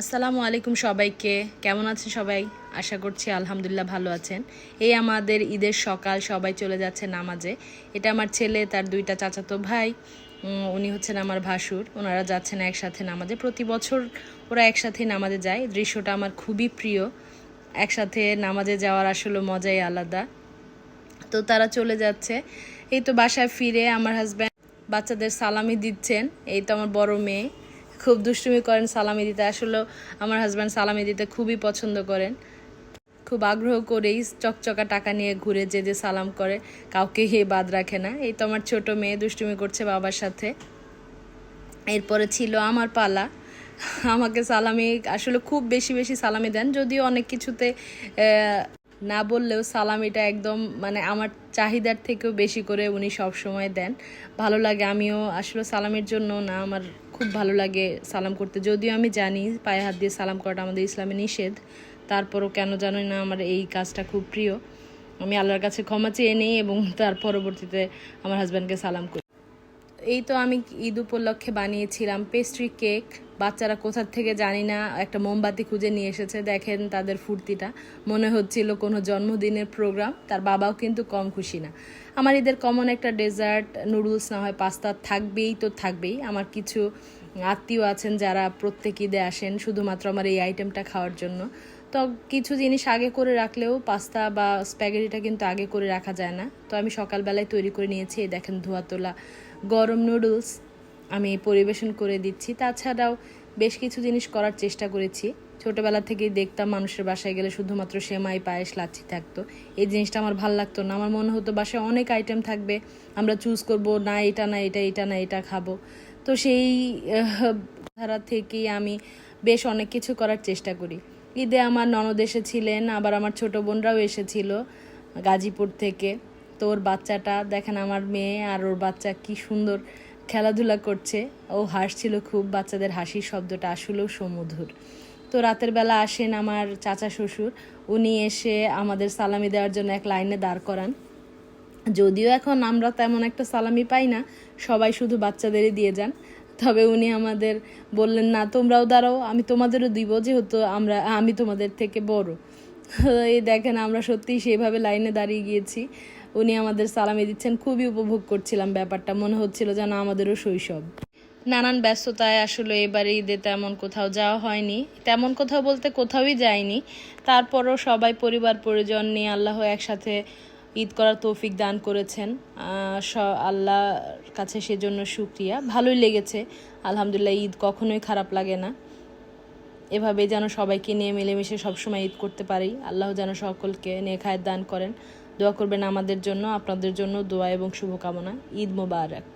আসসালামু আলাইকুম সবাইকে। কেমন আছেন সবাই? আশা করছি আলহামদুলিল্লাহ ভালো আছেন। এই আমাদের ঈদের সকাল সবাই চলে যাচ্ছে নামাজে। এটা আমার ছেলে, তার দুইটা চাচাতো ভাই উনি হচ্ছেন আমার ভাসুর। ওনারা যাচ্ছেন একসাথে নামাজে। প্রতি বছর ওরা একসাথে নামাজে যায়। দৃশ্যটা আমার খুবই প্রিয়। একসাথে নামাজে যাওয়ার আসলে মজাই আলাদা। তো তারা চলে যাচ্ছে। এই তো বাসায় ফিরে আমার হাজব্যান্ড বাচ্চাদের সালামি দিচ্ছেন। এই তো আমার বড় মেয়ে। খুব দুষ্টুমি করেন, সালামি দিতে। আসলে আমার হাজব্যান্ড সালামি দিতে খুবই পছন্দ করেন। খুব আগ্রহ করেই চকচকা টাকা নিয়ে ঘুরে যে যে সালাম করে। কাউকে হে বাদ রাখে না। এই তো আমার ছোট মেয়ে দুষ্টুমি করছে বাবার সাথে। এরপরে ছিল আমার পালা। আমাকে সালামি, আসলে খুব বেশি বেশি সালামি দেন, যদিও অনেক কিছুতে না বললেও সালামিটা একদম মানে আমার চাহিদার থেকেও বেশি করে উনি সব সময় দেন। ভালো লাগে, আমিও আসলে সালামের জন্য না, আমার খুব ভালো লাগে সালাম করতে। যদিও আমি জানি পায়ে হাত দিয়ে সালাম করাটা আমাদের ইসলামে নিষেধ, তারপরও কেন জানি না আমার এই কাজটা খুব প্রিয়। আমি আল্লাহর কাছে ক্ষমা চেয়ে নিই এবং তার পরবর্তীতে আমার হাজব্যান্ডকে সালাম করি। এই তো আমি ঈদ উপলক্ষে বানিয়েছিলাম পেস্ট্রি কেক বাচ্চারা কোথার থেকে জানি না, একটা মোমবাতি খুঁজে নিয়ে এসেছে, দেখেন তাদের ফুর্তিটা। মনে হচ্ছিল কোনো জন্মদিনের প্রোগ্রাম তার বাবাও কিন্তু কম খুশি না। আমার ঈদের কমন একটা ডেজার্ট নুডলস না হয় পাস্তা থাকবেই তো থাকবেই। আমার কিছু আত্মীয় আছেন যারা প্রত্যেক ঈদে আসেন, শুধুমাত্র আমার এই আইটেমটা খাওয়ার জন্য। তো কিছু জিনিস আগে করে রাখলেও পাস্তা বা স্প্যাগেটিটা কিন্তু আগে করে রাখা যায় না। তো আমি সকালবেলায় তৈরি করে নিয়েছি, এই দেখেন ধোয়া তোলা গরম নুডলস আমি পরিবেশন করে দিচ্ছি। তাছাড়াও বেশ কিছু জিনিস করার চেষ্টা করেছি। ছোটবেলা থেকেই দেখতাম মানুষের বাসায় গেলে শুধুমাত্র সেমাই, পায়েস, লাচ্ছি থাকতো। এই জিনিসটা আমার ভালো লাগতো না। আমার মনে হতো বাসায় অনেক আইটেম থাকবে। আমরা চুজ করব, না এটা না এটা এটা, না এটা খাব। তো সেই ধারা থেকেই আমি বেশ অনেক কিছু করার চেষ্টা করি। ঈদে আমার ননদ এসেছিলেন, আবার আমার ছোট বোনরাও এসেছিল গাজীপুর থেকে। তো ওর বাচ্চাটা, দেখেন আমার মেয়ে আর ওর বাচ্চা কি সুন্দর। খেলাধুলা করছে। ও হাসছিল খুব, বাচ্চাদের হাসির শব্দটা আসলেও সমুধুর। তো রাতের বেলা আসেন আমার চাচা শ্বশুর। উনি এসে আমাদের সালামি দেওয়ার জন্য এক লাইনে দাঁড় করান। যদিও এখন আমরা তেমন একটা সালামি পাই না, সবাই শুধু বাচ্চাদেরই দিয়ে যান। তবে উনি আমাদের বললেন, না, তোমরাও দাঁড়াও, আমি তোমাদেরও দিব, যেহেতু আমরা, আমি তোমাদের থেকে বড়। এই দেখেন, আমরা সত্যিই সেভাবে লাইনে দাঁড়িয়ে গিয়েছি। উনি আমাদের সালামি দিচ্ছেন। খুবই উপভোগ করছিলাম ব্যাপারটা। মনে হচ্ছিল যেন আমাদেরও শৈশব। নানান ব্যস্ততায় আসলে এবারে ঈদে তেমন কোথাও যাওয়া হয়নি। তেমন কোথাও বলতে কোথাওই যায়নি তারপরও সবাই পরিবার, পরিজন নিয়ে আল্লাহ একসাথে ঈদ করার তৌফিক দান করেছেন। স- আল্লাহর কাছে সেজন্য সুক্রিয়া ভালোই লেগেছে। আলহামদুলিল্লাহ ঈদ কখনোই খারাপ লাগে না। এভাবে যেন সবাইকে নিয়ে মিলেমিশে সবসময় ঈদ করতে পারি। আল্লাহ যেন সকলকে নেখায়ের দান করেন। দোয়া করবেন আমাদের জন্য আপনাদের জন্য দোয়া এবং শুভকামনা। ঈদ মোবারক।